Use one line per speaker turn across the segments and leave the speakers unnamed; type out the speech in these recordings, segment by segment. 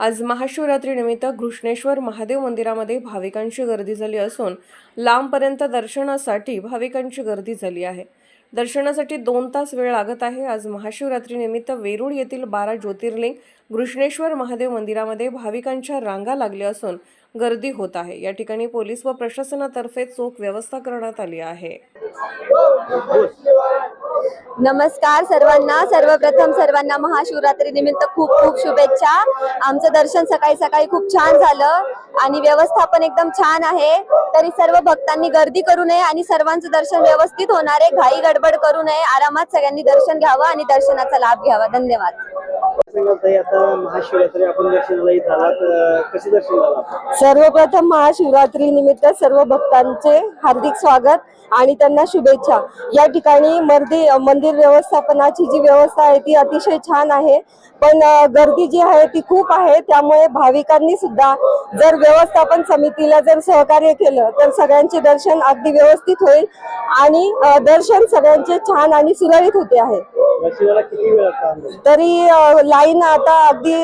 आज महाशिवरात्रीनिमित्त घृष्णेश्वर महादेव मंदिरामध्ये भाविकांची गर्दी झाली असून लांबपर्यंत दर्शनासाठी भाविकांची गर्दी झाली आहे. दर्शनासाठी दोन तास वेळ लागत आहे. आज महाशिवरात्रीनिमित्त वेरूळ येथील बारा ज्योतिर्लिंग घृष्णेश्वर महादेव मंदिरामध्ये भाविकांच्या रांगा लागल्या असून गर्दी होत आहे. या ठिकाणी पोलीस व प्रशासनातर्फे चोख व्यवस्था करण्यात आली आहे.
नमस्कार सर्वांना. सर्वप्रथम सर्वांना महाशिवरात्री निमित्त खूप खूप शुभेच्छा. आमचं दर्शन सकाळी सकाळी खूप छान झालं आणि व्यवस्थापन एकदम छान आहे. तरी सर्व भक्तांनी गर्दी करू नये आणि सर्वांचं दर्शन व्यवस्थित होणार आहे. घाई गडबड करू नये. आरामात सगळ्यांनी दर्शन घ्यावं आणि दर्शनाचा लाभ घ्यावा. धन्यवाद.
आता महाशिवरात्री आपण दर्शनाला आलात. दर्शन
सर्वप्रथम महाशिवरात्री निमित्त सर्व भक्तांचे हार्दिक स्वागत आणि त्यांना शुभेच्छा. या ठिकाणी मर्दी मंदिर व्यवस्थापनाची जी व्यवस्था आहे ती अतिशय छान आहे. पण गर्दी जी आहे ती खूप आहे. त्यामुळे भाविकांनी सुद्धा जर व्यवस्थापन समितीला जर सहकार्य केलं तर सगळ्यांचे दर्शन अगदी व्यवस्थित होईल आणि दर्शन सगळ्यांचे छान आणि सुरळीत होते आहे? तरी लाईन आता अगदी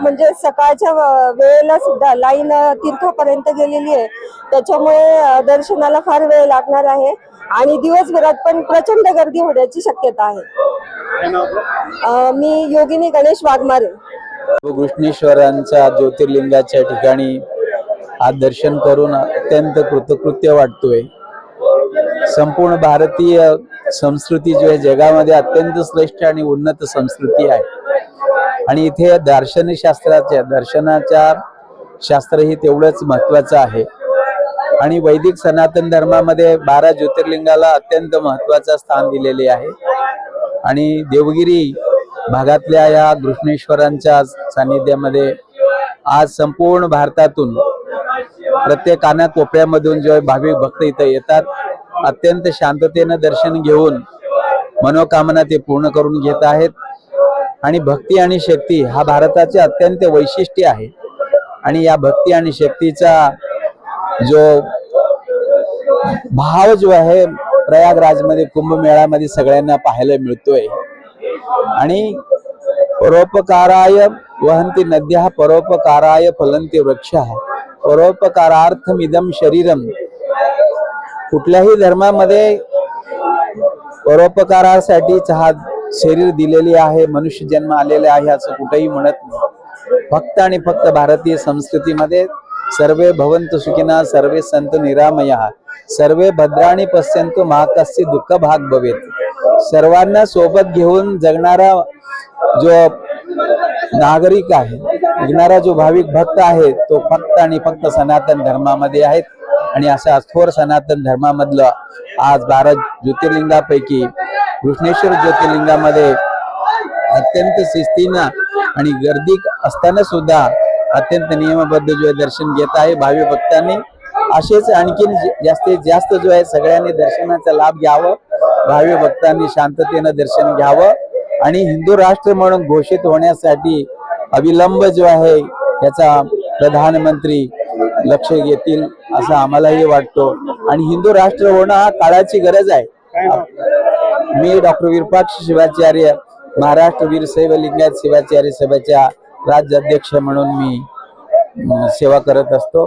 म्हणजे सकाळच्या वेळेला सुद्धा लाईन तीर्थापर्यंत गेलेली आहे. त्याच्यामुळे दर्शनाला फार वेळ लागणार आहे आणि दिवसभरात पण प्रचंड गर्दी होण्याची शक्यता आहे. मी योगिनी गणेश वाघमारे.
घृष्णेश्वरांच्या ज्योतिर्लिंगाच्या ठिकाणी आज दर्शन करून अत्यंत कृतकृत्य वाटतोय. संपूर्ण भारतीय संस्कृती जी आहे जगामध्ये अत्यंत श्रेष्ठ आणि उन्नत संस्कृती आहे. आणि इथे दार्शनिकशास्त्राच्या दर्शनाच्या शास्त्र ही तेवढंच महत्वाचं आहे. आणि वैदिक सनातन धर्मामध्ये बारा ज्योतिर्लिंगाला अत्यंत महत्वाचं स्थान दिलेले आहे. आणि देवगिरी भागातल्या या घृष्णेश्वरांच्या सानिध्यामध्ये आज संपूर्ण भारतातून प्रत्येक काना कोपऱ्यामधून जे भाविक भक्त इथं येतात अत्यंत शांततेनं दर्शन घेऊन मनोकामना ते पूर्ण करून घेत आहेत. आणि भक्ती आणि शक्ती हा भारताचे अत्यंत वैशिष्ट्य आहे. आणि या भक्ती आणि शक्तीचा जो भाव जो आहे प्रयागराजमध्ये कुंभमेळ्यामध्ये सगळ्यांना पाहायला मिळतोय. आणि परोपकाराय वहंती नद्या परोपकाराय फलंती वृक्ष। परोपकारार्थमिदम शरीरम कुठल्याही धर्मामध्ये परोपकारासाठी हा शरीर दिलेली आहे मनुष्य जन्म आलेले आहे असं कुठेही म्हणत नाही. फक्त आणि फक्त भारतीय संस्कृतीमध्ये सर्वे भवंत सुखिना सर्वे संत निरामया। सर्वे भद्राणी पश्यंतु महाकस्य दुःख भाग भवेत। सर्वांना सोबत घेऊन जगणारा जो नागरिक आहे जगणारा जो भाविक भक्त आहे तो फक्त आणि फक्त सनातन धर्मामध्ये आहेत. आणि अशा थोर सनातन धर्मामधलं आज बारा ज्योतिर्लिंगापैकी कृष्णेश्वर ज्योतिर्लिंगामध्ये अत्यंत शिस्तीनं आणि गर्दी असताना सुद्धा अत्यंत नियमबद्ध जो दर्शन घेत आहे भावी भक्तांनी. असेच आणखीन जास्तीत जास्त जो आहे सगळ्यांनी दर्शनाचा लाभ घ्यावं भावी भक्तांनी शांततेनं दर्शन घ्यावं आणि हिंदू राष्ट्र म्हणून घोषित होण्यासाठी अविलंब जो आहे याचा प्रधानमंत्री लक्ष घेतील असं आम्हालाही वाटतो. आणि हिंदू राष्ट्र होणं हा काळाची गरज आहे. मी डॉक्टर विरपाक्ष शिवाचार्य महाराष्ट्र वीरशैव लिंगायत शिवाचार्य सभेच्या राज्य अध्यक्ष म्हणून मी सेवा करत असतो.